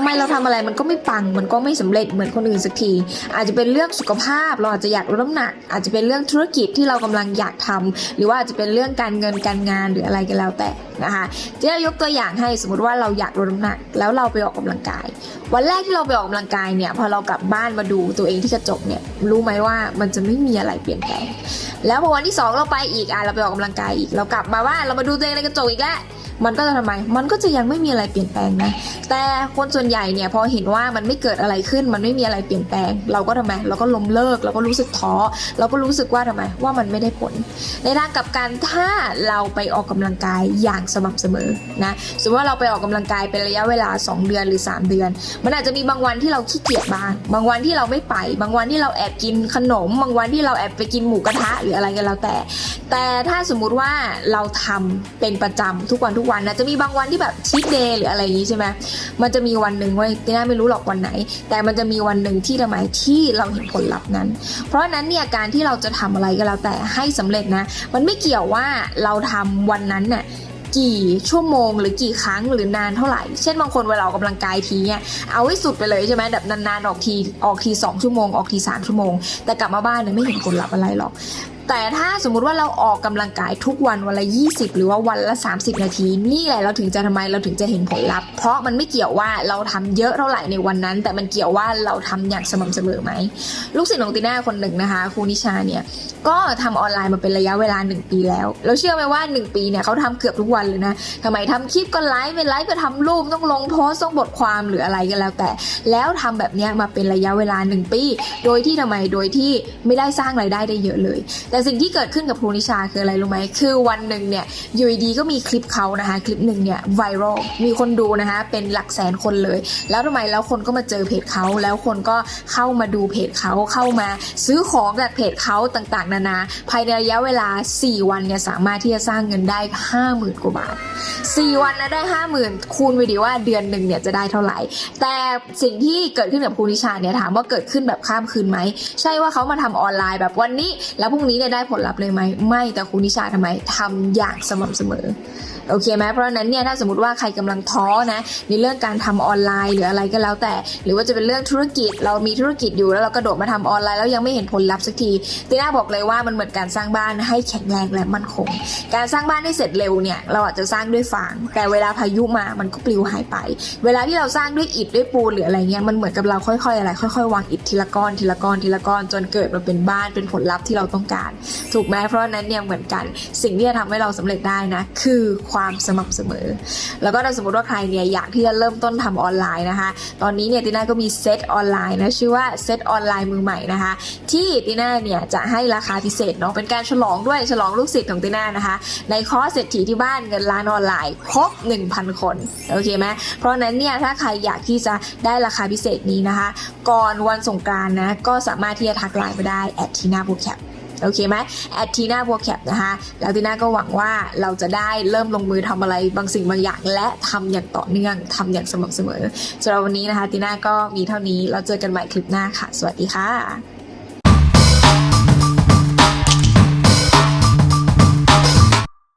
ทำไมเราทำอะไรมันก็ไม่ปัง มันก็ไม่สำเร็จเหมือนคนอื่นสักที อาจจะเป็นเรื่องสุขภาพ เราอาจจะอยากลดน้ำหนัก อาจจะเป็นเรื่องธุรกิจที่เรากำลังอยากทำหรือว่าอาจจะเป็นเรื่องการเงินการงานหรืออะไรก็แล้วแต่นะคะเจะยกตัวอย่างให้สมมติว่าเราอยากลดน้ำหนัก แล้วเราไปออกกำลังกาย วันแรกที่เราไปออกกำลังกายเนี่ยพอเรากลับบ้านมาดูตัวเองที่กระจกเนี่ยรู้ไหมว่ามันจะไม่มีอะไรเปลี่ยนแปลงแล้วพอวันที่สองเราไปอีกอะเราไปออกกำลังกายอีกเรากลับมาว่านเรามาดูตัวเองในกระจกอีกแล้ว มันก็จะทำไม มันก็จะยังไม่มีอะไรเปลี่ยนแปลงนะ แต่คนส่วนใหญ่เนี่ยพอเห็นว่ามันไม่เกิดอะไรขึ้น มันไม่มีอะไรเปลี่ยนแปลง เราก็ทำไม เราก็ล้มเลิก เราก็รู้สึกท้อ เราก็รู้สึกว่าทำไม ว่ามันไม่ได้ผล ในทางกลับกันถ้าเราไปออกกำลังกายอย่างสม่ำเสมอนะ สมมติว่าเราไปออกกำลังกายเป็นระยะเวลา 2 เดือนหรือ 3 เดือน มันอาจจะมีบางวันที่เราขี้เกียจบ้าง บางวันที่เราไม่ไป บางวันที่เราแอบกินขนม บางวันที่เราแอบไปกินหมูกระทะหรืออะไรก็แล้วแต่ แต่ถ้าสมมุติว่าเราทำเป็นประจำทุกวันทุกวันนะจะมีบางวันที่แบบชีทเดย์หรืออะไรอย่างนี้ใช่ไหมมันจะมีวันหนึ่งเว้ยตีน่าไม่รู้หรอกวันไหน แต่มันจะมีวันหนึ่งที่ทำไมที่เราเห็นผลลัพธ์นั้น เพราะนั้นเนี่ยการที่เราจะทำอะไรก็แล้วแต่ให้สำเร็จนะ มันไม่เกี่ยวว่าเราทำวันนั้นน่ะกี่ชั่วโมงหรือกี่ครั้งหรือนานเท่าไหร่ เช่นบางคนเวลาออกกำลังกายทีเนี่ยเอาให้สุดไปเลยใช่ไหมแบบนานๆออกทีออกทีสองชั่วโมงออกทีสามชั่วโมง แต่กลับมาบ้านเนี่ยไม่เห็นผลลัพธ์อะไรหรอก แต่ถ้าสมมุติว่าเราออกกำลังกายทุกวันวันละ 20 หรือว่าวันละ 30 นาที นี่แหละเราถึงจะทำไมเราถึงจะเห็นผลลัพธ์เพราะมันไม่เกี่ยวว่าเราทำเยอะเท่าไหร่ในวันนั้น แต่มันเกี่ยวว่าเราทำอย่างสม่ำเสมอไหมลูกศิษย์ของตีน่าคนหนึ่งนะคะครูนิชาเนี่ยก็ทำออนไลน์มาเป็นระยะเวลา 1 ปีแล้วแล้วเชื่อไหมว่า 1 ปีเนี่ยเขาทำเกือบทุกวันเลยนะทำไมทำคลิปก็ไลฟ์ไม่ไลฟ์ก็ทำรูปต้องลงโพสต์ต้องบทความหรืออะไรก็แล้วแต่ แล้วทำแบบเนี้ยมาเป็นระยะเวลา 1 ปี โดยที่ทำไมโดยที่ไม่ได้สร้างรายได้ได้เยอะเลย แต่แต่สิ่งที่เกิดขึ้นกับครูนิชาคืออะไรรู้ไหมคือวันหนึ่งเนี่ยอยู่ดีก็มีคลิปเขานะคะ คลิปหนึ่งเนี่ยไวรัลมีคนดูนะคะเป็นหลักแสนคนเลย แล้วทำไมแล้วคนก็มาเจอเพจเขาแล้วคนก็เข้ามาดูเพจเขาเข้ามาซื้อของจากเพจเขาต่างๆ นานา ภายในระยะเวลา 4 วันเนี่ยสามารถที่จะสร้างเงินได้ 50,000 กว่าบาท 4 วันนะได้ 50,000 คูณไปดีว่าเดือนหนึ่งเนี่ยจะได้เท่าไหร่ แต่สิ่งที่เกิดขึ้นกับครูนิชาเนี่ยถามว่าเกิดขึ้นแบบข้ามคืนไหมใช่ว่าเขามาทำออนไลน์แบบวันนี้ แล้วพรุ่งนี้เนี่ยได้ผลลัพธ์เลยไหม ไม่แต่ครูนิชาทำไมทำอย่างสม่ำเสมอ โอเคไหมเพราะฉะนั้นเนี่ยถ้าสมมติว่าใครกำลังท้อนะในเรื่องการทำออนไลน์หรืออะไรก็แล้วแต่ หรือว่าจะเป็นเรื่องธุรกิจเรามีธุรกิจอยู่แล้วเรากระโดดมาทำออนไลน์แล้วยังไม่เห็นผลลัพธ์สักทีตีน่าบอกเลยว่ามันเหมือนการสร้างบ้านให้แข็งแรงและมั่นคง การสร้างบ้านให้เสร็จเร็วเนี่ยเราอาจจะสร้างด้วยฟาง แต่เวลาพายุมามันก็ปลิวหายไป เวลาที่เราสร้างด้วยอิฐด้วยปูนหรืออะไรเงี้ยมันเหมือนกับเราค่อยๆอะไรค่อยๆวางอิฐทีละก้อนทีละก้อนทีละก้อนจนเกิดมาเป็นบ้านเป็นผลลัพธ์ที่เราต้องการ ถูกไหมเพราะนั้นเนี่ยเหมือนกัน สิ่งที่จะทำให้เราสำเร็จได้นะ คือความสม่ำเสมอ แล้วก็ถ้าสมมติว่าใครเนี่ยอยากที่จะเริ่มต้นทำออนไลน์นะคะ ตอนนี้เนี่ยติน่าก็มีเซตออนไลน์นะชื่อว่าเซตออนไลน์มือใหม่นะคะ ที่ติน่าเนี่ยจะให้ราคาพิเศษเนาะเป็นการฉลองด้วยฉลองลูกศิษย์ของติน่านะคะ ในคอร์สเศรษฐีที่บ้านเงินล้านออนไลน์ครบ 1,000 คนโอเคไหมเพราะนั้นเนี่ยถ้าใครอยากที่จะได้ราคาพิเศษนี้นะคะ ก่อนวันสงกรานนะก็สามารถที่จะทักไลน์มาได้แอดทีน่าบูแคป โอเคไหมแอดทีน่าบัวแคปนะคะแล้วทีน่าก็หวังว่าเราจะได้เริ่มลงมือทำอะไรบางสิ่งบางอย่าง และทำอย่างต่อเนื่องทำอย่างสม่ำเสมอสำหรับวันนี้นะคะทีน่าก็มีเท่านี้เราเจอกันใหม่คลิปหน้าค่ะ สวัสดีค่ะ